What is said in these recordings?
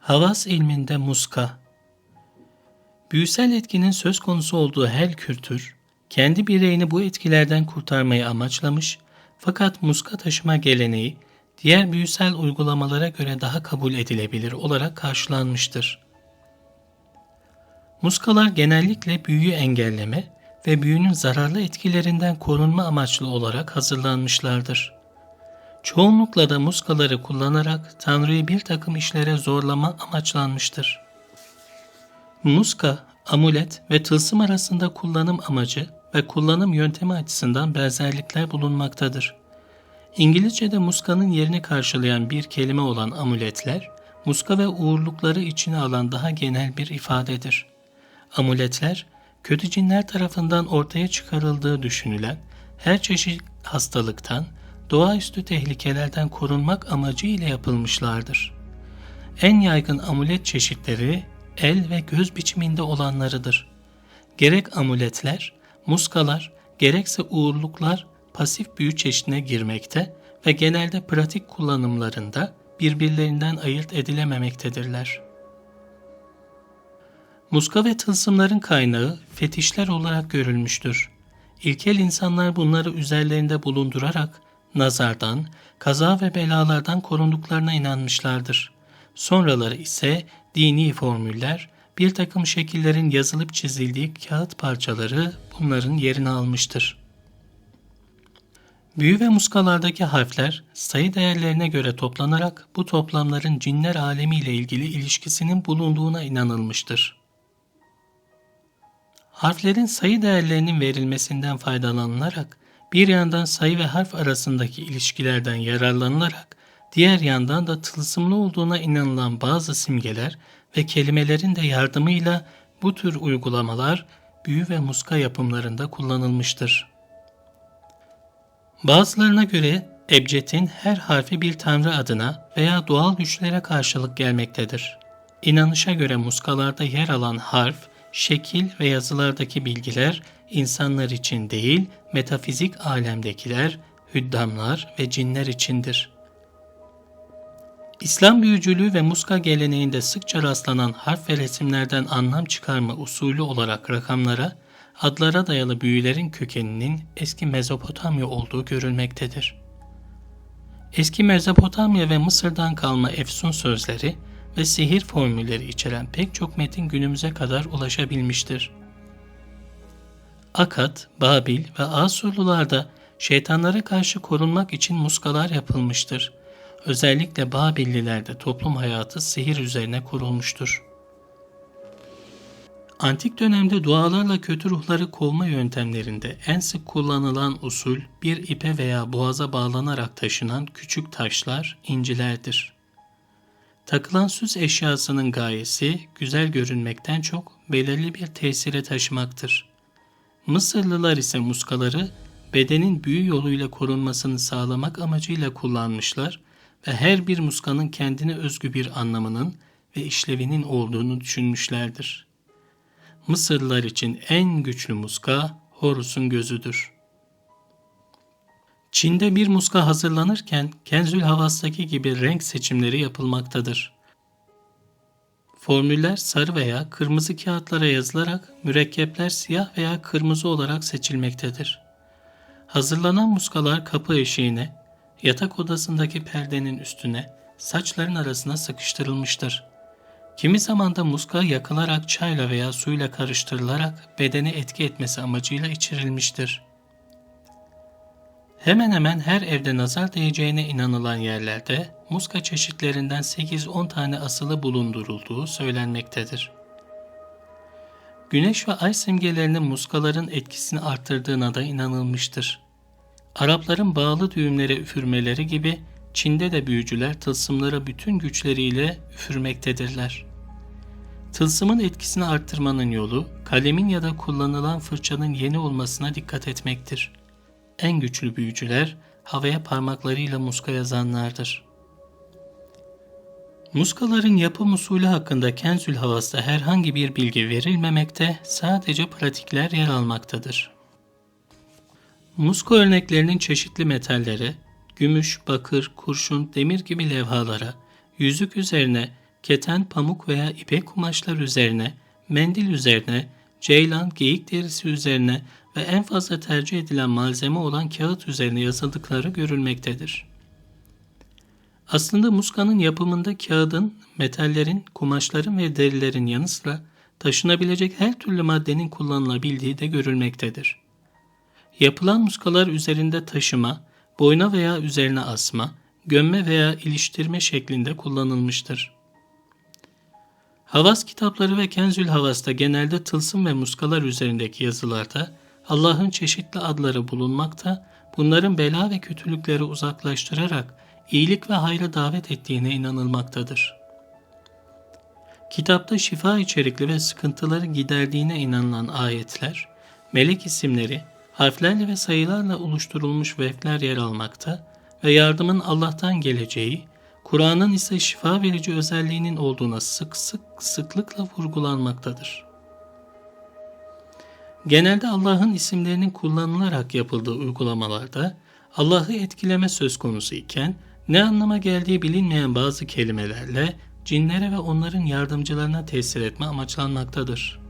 Havas ilminde muska Büyüsel etkinin söz konusu olduğu her kültür, kendi bireyini bu etkilerden kurtarmayı amaçlamış fakat muska taşıma geleneği diğer büyüsel uygulamalara göre daha kabul edilebilir olarak karşılanmıştır. Muskalar genellikle büyüyü engelleme ve büyünün zararlı etkilerinden korunma amaçlı olarak hazırlanmışlardır. Çoğunlukla da muskaları kullanarak Tanrı'yı bir takım işlere zorlama amaçlanmıştır. Muska, amulet ve tılsım arasında kullanım amacı ve kullanım yöntemi açısından benzerlikler bulunmaktadır. İngilizce'de muskanın yerini karşılayan bir kelime olan amuletler, muska ve uğurlukları içine alan daha genel bir ifadedir. Amuletler, kötü cinler tarafından ortaya çıkarıldığı düşünülen her çeşit hastalıktan, doğaüstü tehlikelerden korunmak amacı ile yapılmışlardır. En yaygın amulet çeşitleri el ve göz biçiminde olanlarıdır. Gerek amuletler, muskalar, gerekse uğurluklar pasif büyü çeşidine girmekte ve genelde pratik kullanımlarında birbirlerinden ayırt edilememektedirler. Muska ve tılsımların kaynağı fetişler olarak görülmüştür. İlkel insanlar bunları üzerlerinde bulundurarak nazardan, kaza ve belalardan korunduklarına inanmışlardır. Sonraları ise dini formüller, bir takım şekillerin yazılıp çizildiği kağıt parçaları bunların yerini almıştır. Büyü ve muskalardaki harfler sayı değerlerine göre toplanarak bu toplamların cinler alemiyle ilgili ilişkisinin bulunduğuna inanılmıştır. Harflerin sayı değerlerinin verilmesinden faydalanılarak bir yandan sayı ve harf arasındaki ilişkilerden yararlanılarak diğer yandan da tılsımlı olduğuna inanılan bazı simgeler ve kelimelerin de yardımıyla bu tür uygulamalar büyü ve muska yapımlarında kullanılmıştır. Bazılarına göre ebcedin her harfi bir tanrı adına veya doğal güçlere karşılık gelmektedir. İnanışa göre muskalarda yer alan harf, şekil ve yazılardaki bilgiler insanlar için değil, metafizik alemdekiler, hüddamlar ve cinler içindir. İslam büyücülüğü ve muska geleneğinde sıkça rastlanan harf ve resimlerden anlam çıkarma usulü olarak rakamlara, adlara dayalı büyülerin kökeninin eski Mezopotamya olduğu görülmektedir. Eski Mezopotamya ve Mısır'dan kalma efsun sözleri ve sihir formülleri içeren pek çok metin günümüze kadar ulaşabilmiştir. Akad, Babil ve Asurlularda şeytanlara karşı korunmak için muskalar yapılmıştır. Özellikle Babillilerde toplum hayatı sihir üzerine kurulmuştur. Antik dönemde dualarla kötü ruhları kovma yöntemlerinde en sık kullanılan usul bir ipe veya boğaza bağlanarak taşınan küçük taşlar, incilerdir. Takılan süs eşyasının gayesi güzel görünmekten çok belirli bir tesire taşımaktır. Mısırlılar ise muskaları bedenin büyü yoluyla korunmasını sağlamak amacıyla kullanmışlar ve her bir muskanın kendine özgü bir anlamının ve işlevinin olduğunu düşünmüşlerdir. Mısırlılar için en güçlü muska Horus'un gözüdür. Çin'de bir muska hazırlanırken Kenzül Havas'taki gibi renk seçimleri yapılmaktadır. Formüller sarı veya kırmızı kağıtlara yazılarak mürekkepler siyah veya kırmızı olarak seçilmektedir. Hazırlanan muskalar kapı eşiğine, yatak odasındaki perdenin üstüne, saçların arasına sıkıştırılmıştır. Kimi zaman da muska yakılarak çayla veya suyla karıştırılarak bedene etki etmesi amacıyla içirilmiştir. Hemen hemen her evde nazar değeceğine inanılan yerlerde muska çeşitlerinden 8-10 tane asılı bulundurulduğu söylenmektedir. Güneş ve ay simgelerinin muskaların etkisini arttırdığına da inanılmıştır. Arapların bağlı düğümlere üfürmeleri gibi Çin'de de büyücüler tılsımlara bütün güçleriyle üfürmektedirler. Tılsımın etkisini arttırmanın yolu, kalemin ya da kullanılan fırçanın yeni olmasına dikkat etmektir. En güçlü büyücüler, havaya parmaklarıyla muska yazanlardır. Muskaların yapım usulü hakkında Kenzül Havas'ta herhangi bir bilgi verilmemekte, sadece pratikler yer almaktadır. Muska örneklerinin çeşitli metallere, gümüş, bakır, kurşun, demir gibi levhalara, yüzük üzerine keten, pamuk veya ipek kumaşlar üzerine, mendil üzerine, ceylan, geyik derisi üzerine ve en fazla tercih edilen malzeme olan kağıt üzerine yazıldıkları görülmektedir. Aslında muskanın yapımında kağıdın, metallerin, kumaşların ve derilerin yanı sıra taşınabilecek her türlü maddenin kullanılabildiği de görülmektedir. Yapılan muskalar üzerinde taşıma, boyna veya üzerine asma, gömme veya iliştirme şeklinde kullanılmıştır. Havas kitapları ve Kenzül Havas'ta genelde tılsım ve muskalar üzerindeki yazılarda Allah'ın çeşitli adları bulunmakta, bunların bela ve kötülükleri uzaklaştırarak iyilik ve hayra davet ettiğine inanılmaktadır. Kitapta şifa içerikli ve sıkıntıları giderdiğine inanılan ayetler, melek isimleri, harflerle ve sayılarla oluşturulmuş vefler yer almakta ve yardımın Allah'tan geleceği, Kur'an'ın ise şifa verici özelliğinin olduğuna sık sık sıklıkla vurgulanmaktadır. Genelde Allah'ın isimlerinin kullanılarak yapıldığı uygulamalarda Allah'ı etkileme söz konusu iken ne anlama geldiği bilinmeyen bazı kelimelerle cinlere ve onların yardımcılarına tesir etme amaçlanmaktadır.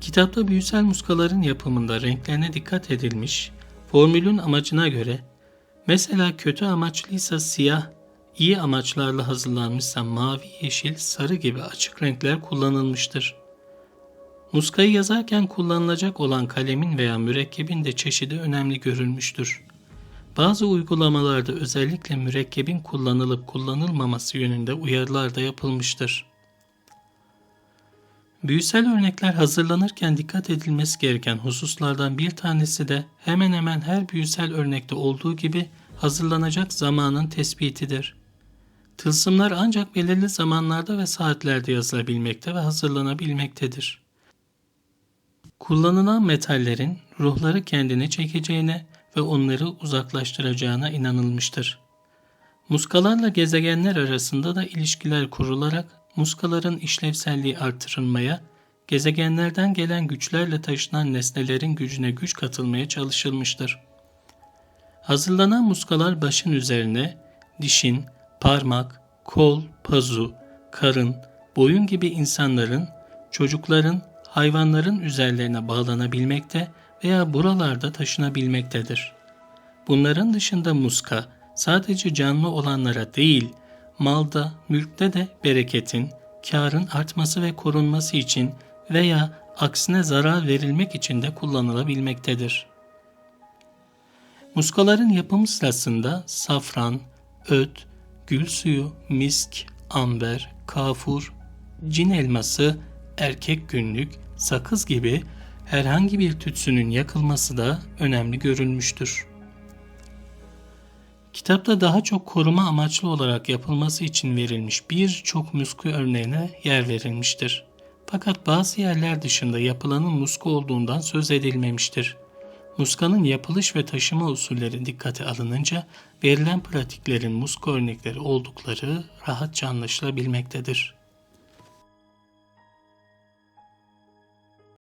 Kitapta büyüsel muskaların yapımında renklerine dikkat edilmiş, formülün amacına göre mesela kötü amaçlıysa siyah, iyi amaçlarla hazırlanmışsa mavi, yeşil, sarı gibi açık renkler kullanılmıştır. Muskayı yazarken kullanılacak olan kalemin veya mürekkebin de çeşidi önemli görülmüştür. Bazı uygulamalarda özellikle mürekkebin kullanılıp kullanılmaması yönünde uyarılar da yapılmıştır. Büyüsel örnekler hazırlanırken dikkat edilmesi gereken hususlardan bir tanesi de hemen hemen her büyüsel örnekte olduğu gibi hazırlanacak zamanın tespitidir. Tılsımlar ancak belirli zamanlarda ve saatlerde yazılabilmekte ve hazırlanabilmektedir. Kullanılan metallerin ruhları kendine çekeceğine ve onları uzaklaştıracağına inanılmıştır. Muskalarla gezegenler arasında da ilişkiler kurularak muskaların işlevselliği artırılmaya, gezegenlerden gelen güçlerle taşınan nesnelerin gücüne güç katılmaya çalışılmıştır. Hazırlanan muskalar başın üzerine dişin, parmak, kol, pazu, karın, boyun gibi insanların, çocukların, hayvanların üzerlerine bağlanabilmekte veya buralarda taşınabilmektedir. Bunların dışında muska sadece canlı olanlara değil, malda, mülkte de bereketin, karın artması ve korunması için veya aksine zarar verilmek için de kullanılabilmektedir. Muskaların yapımı sırasında safran, öt, gül suyu, misk, amber, kafur, cin elması, erkek günlük, sakız gibi herhangi bir tütsünün yakılması da önemli görülmüştür. Kitapta daha çok koruma amaçlı olarak yapılması için verilmiş birçok musku örneğine yer verilmiştir. Fakat bazı yerler dışında yapılanın musku olduğundan söz edilmemiştir. Muskanın yapılış ve taşıma usulleri dikkate alınınca verilen pratiklerin musku örnekleri oldukları rahatça anlaşılabilmektedir.